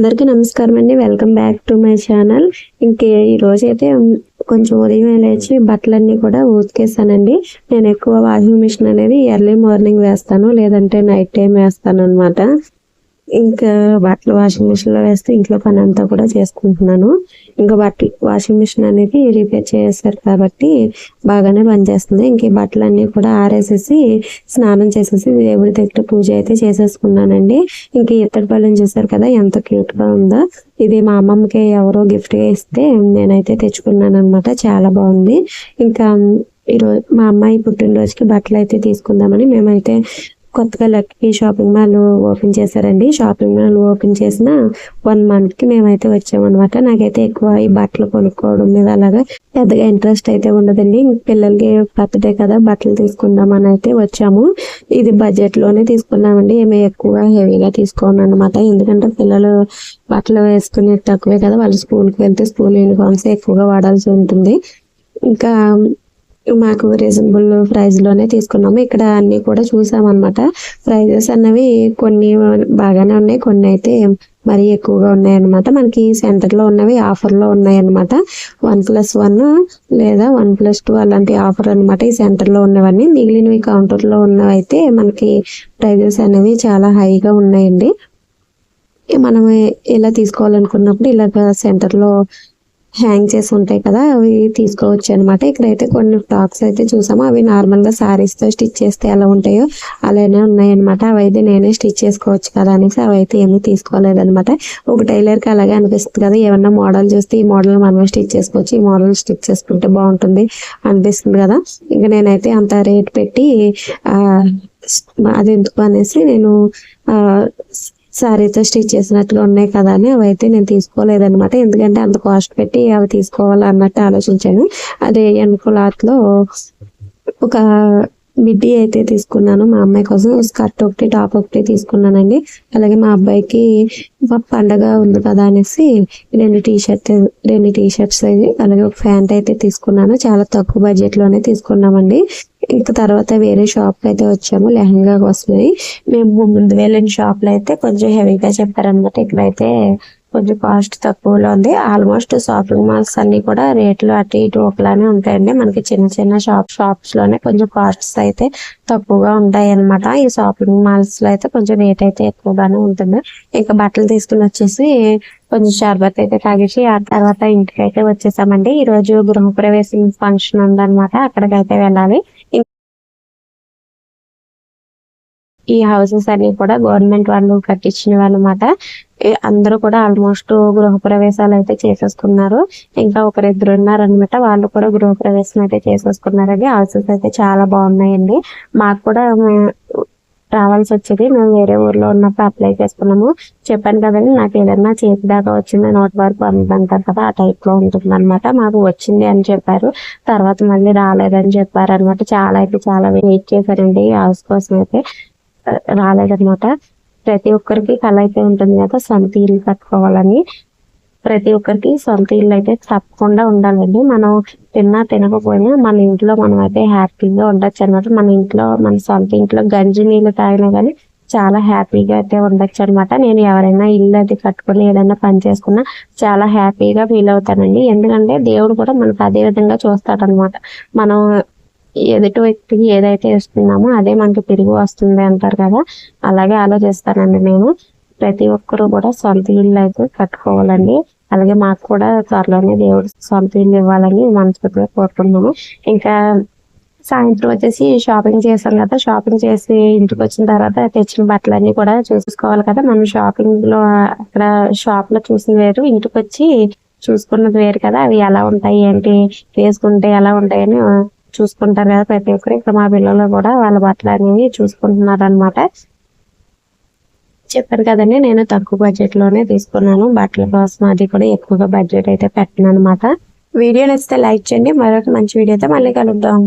అందరికీ నమస్కారం అండి. Welcome back to my channel ఇంకే ఈ అయితే కొంచెం ఉదయం లేచి బట్టలన్నీ కూడా ఉతికేస్తానండి నేను ఎక్కువ వాషింగ్ మిషన్ అనేది ఎర్లీ మార్నింగ్ వేస్తాను లేదంటే నైట్ టైం వేస్తాను అనమాట ఇంకా బట్టలు వాషింగ్ మిషన్లో వేస్తే ఇంట్లో పని అంతా కూడా చేసుకుంటున్నాను. ఇంకా బట్టలు వాషింగ్ మిషన్ అనేది రిపేర్ చేస్తారు కాబట్టి బాగానే పనిచేస్తుంది. ఇంక బట్టలు అన్ని కూడా ఆరేసేసి స్నానం చేసేసి దేవుడి దగ్గర పూజ అయితే చేసేసుకున్నానండి. ఇంక ఇత్తడి పళ్ళని చూసారు కదా ఎంత క్యూట్గా ఉందో. ఇది మా అమ్మమ్మకి ఎవరో గిఫ్ట్గా ఇస్తే నేనైతే తెచ్చుకున్నాను అనమాట చాలా బాగుంది. ఇంకా ఈరోజు మా అమ్మాయి పుట్టినరోజుకి బట్టలు అయితే తీసుకుందామని మేమైతే కొత్తగా లక్కీ షాపింగ్ మాల్ ఓపెన్ చేశారండి. షాపింగ్ మాల్ ఓపెన్ చేసిన వన్ మంత్కి మేమైతే వచ్చామన్నమాట. నాకైతే ఎక్కువ ఈ బట్టలు కొనుక్కోవడం మీద అలాగా పెద్దగా ఇంట్రెస్ట్ అయితే ఉండదండి. పిల్లలకి బర్త్డే కదా బట్టలు తీసుకుందామని అయితే వచ్చాము. ఇది బడ్జెట్లోనే తీసుకున్నామండి. ఏమి ఎక్కువ హెవీగా తీసుకోను అనమాట ఎందుకంటే పిల్లలు బట్టలు వేసుకునే తక్కువే కదా. వాళ్ళు స్కూల్కి వెళ్తే స్కూల్ యూనిఫామ్స్ ఎక్కువగా వాడాల్సి ఉంటుంది. ఇంకా మాకు రీజనబుల్ ప్రైస్లోనే తీసుకున్నాము. ఇక్కడ అన్ని కూడా చూసామన్నమాట. ప్రైజెస్ అన్నవి కొన్ని బాగానే ఉన్నాయి కొన్ని అయితే మరీ ఎక్కువగా ఉన్నాయన్నమాట. మనకి సెంటర్లో ఉన్నవి ఆఫర్లో ఉన్నాయన్నమాట. వన్ ప్లస్ వన్ లేదా వన్ ప్లస్ టూ అలాంటి ఆఫర్ అన్నమాట ఈ సెంటర్లో ఉన్నవన్నీ. మిగిలినవి కౌంటర్లో ఉన్నవైతే ఉన్నవి అయితే మనకి ప్రైజెస్ అనేవి చాలా హైగా ఉన్నాయండి. మనం ఇలా తీసుకోవాలనుకున్నప్పుడు ఇలాగ సెంటర్లో హ్యాంగ్ చేసి ఉంటాయి కదా అవి తీసుకోవచ్చు అనమాట ఇక్కడైతే కొన్ని ఫ్రాక్స్ అయితే చూసాము. అవి నార్మల్గా శారీస్తో స్టిచ్ చేస్తే ఎలా ఉంటాయో అలానే ఉన్నాయన్నమాట అవి అయితే నేనే స్టిచ్ చేసుకోవచ్చు కదా అనేసి అవి అయితే ఏమీ తీసుకోలేదన్నమాట. ఒక టైలర్కి అలాగే అనిపిస్తుంది కదా ఏమన్నా మోడల్ చూస్తే ఈ మోడల్ మనమే స్టిచ్ చేసుకోవచ్చు ఈ మోడల్ స్టిచ్ చేసుకుంటే బాగుంటుంది అనిపిస్తుంది కదా. ఇంకా నేనైతే అంత రేట్ పెట్టి అది ఎందుకు అనేసి నేను శారీతో స్టిచ్ చేసినట్టుగా ఉన్నాయి కదా అని అవి అయితే నేను తీసుకోలేదన్నమాట. ఎందుకంటే అంత కాస్ట్ పెట్టి అవి తీసుకోవాలి అన్నట్టు ఆలోచించాను. అదే క్లాత్ క్లాత్లో ఒక మిడ్డీ అయితే తీసుకున్నాను. మా అమ్మాయి కోసం స్కర్ట్ ఒకటి టాప్ ఒకటి తీసుకున్నానండి. అలాగే మా అబ్బాయికి మా పండగ ఉంది కదా అనేసి రెండు టీ షర్ట్ రెండు టీ షర్ట్స్ అలాగే ఒక ప్యాంట్ అయితే తీసుకున్నాను. చాలా తక్కువ బడ్జెట్లోనే తీసుకున్నామండి. ఇంకా తర్వాత వేరే షాప్ అయితే వచ్చాము. లెహంగా కోసమని మేము ముందు వెళ్ళిన షాప్లో అయితే కొంచెం హెవీగా చెప్పారనమాట ఇక్కడైతే కొంచెం కాస్ట్ తక్కువలో ఉంది. ఆల్మోస్ట్ షాపింగ్ మాల్స్ అన్ని కూడా రేట్లు అటు ఇటు ఒకలానే ఉంటాయండి. మనకి చిన్న చిన్న షాప్ షాప్స్లోనే కొంచెం కాస్ట్స్ అయితే తక్కువగా ఉంటాయి అనమాట ఈ షాపింగ్ మాల్స్లో అయితే కొంచెం రేట్ అయితే ఎక్కువగానే ఉంటుంది. ఇంకా బట్టలు తీసుకుని వచ్చేసి కొంచెం షర్బత్ అయితే తాగేసి ఆ తర్వాత ఇంటికి అయితే వచ్చేసామండి. ఈ రోజు గృహప్రవేశం ఫంక్షన్ ఉందన్నమాట. అక్కడికైతే వెళ్ళాలి. ఈ హౌసెస్ అన్ని కూడా గవర్నమెంట్ వాళ్ళు కట్టించినవి అనమాట అందరూ కూడా ఆల్మోస్ట్ గృహప్రవేశాలు అయితే చేసేసుకున్నారు. ఇంకా ఒకరిద్దరు ఉన్నారనమాట వాళ్ళు కూడా గృహప్రవేశం అయితే చేసేసుకున్నారండి. హౌసెస్ అయితే చాలా బాగున్నాయండి. మాకు కూడా రావాల్సి వచ్చేది. మేము వేరే ఊర్లో ఉన్నప్పుడు అప్లై చేసుకున్నాము. చెప్పాను కదండి నాకు ఏదన్నా చేతి దాకా వచ్చింది నోట్ వరకు అంటారు కదా ఆ టైప్లో ఉంటుంది అనమాట మాకు వచ్చింది అని చెప్పారు. తర్వాత మళ్ళీ రాలేదని చెప్పారు అనమాట చాలా అయితే చాలా వెయిట్ చేశారండి హౌస్ కోసం అయితే. రాలేదన్నమాట. ప్రతి ఒక్కరికి కళ అయితే ఉంటుంది కదా సొంత ఇల్లు కట్టుకోవాలని. ప్రతి ఒక్కరికి సొంత ఇల్లు అయితే తప్పకుండా ఉండాలండి. మనం తిన్నా తినకపోయినా మన ఇంట్లో మనం అయితే హ్యాపీగా ఉండొచ్చు అనమాట మన ఇంట్లో మన సొంత ఇంట్లో గంజి నీళ్ళు తాగినా కానీ చాలా హ్యాపీగా అయితే ఉండొచ్చు అనమాట నేను ఎవరైనా ఇల్లు అది కట్టుకుని ఏదైనా పని చేసుకున్నా చాలా హ్యాపీగా ఫీల్ అవుతానండి. ఎందుకంటే దేవుడు కూడా మనకు అదే విధంగా చూస్తాడనమాట మనం ఎదుటి వ్యక్తికి ఏదైతే ఇస్తున్నామో అదే మనకి తిరిగి వస్తుంది అంటారు కదా. అలాగే ఆలోచిస్తానండి నేను. ప్రతి ఒక్కరూ కూడా సొంత ఇల్లు అయితే కట్టుకోవాలండి. అలాగే మాకు కూడా త్వరలోనే దేవుడు సొంత ఇల్లు ఇవ్వాలని మనస్ఫూర్తిగా కోరుకుంటున్నాము. ఇంకా సాయంత్రం వచ్చేసి షాపింగ్ చేసాం కదా. షాపింగ్ చేసి ఇంటికి వచ్చిన తర్వాత తెచ్చిన బట్టలన్నీ కూడా చూసుకోవాలి కదా. మనం షాపింగ్లో అక్కడ షాప్లో చూసిన వేరు ఇంటికి వచ్చి చూసుకున్నది వేరు కదా. అవి ఎలా ఉంటాయి ఏంటి వేసుకుంటే ఎలా ఉంటాయని చూసుకుంటారు కదా ప్రతి ఒక్కరు. ఇక్కడ మా పిల్లలు కూడా వాళ్ళ బట్టలు అనేవి చూసుకుంటున్నారు అనమాట చెప్పాను కదండి నేను తక్కువ బడ్జెట్లోనే తీసుకున్నాను. బట్టల కోసం అది కూడా ఎక్కువగా బడ్జెట్ అయితే పెట్టను అనమాట వీడియో నచ్చితే లైక్ చేయండి. మరొక మంచి వీడియోతో మళ్ళీ కలుద్దాం.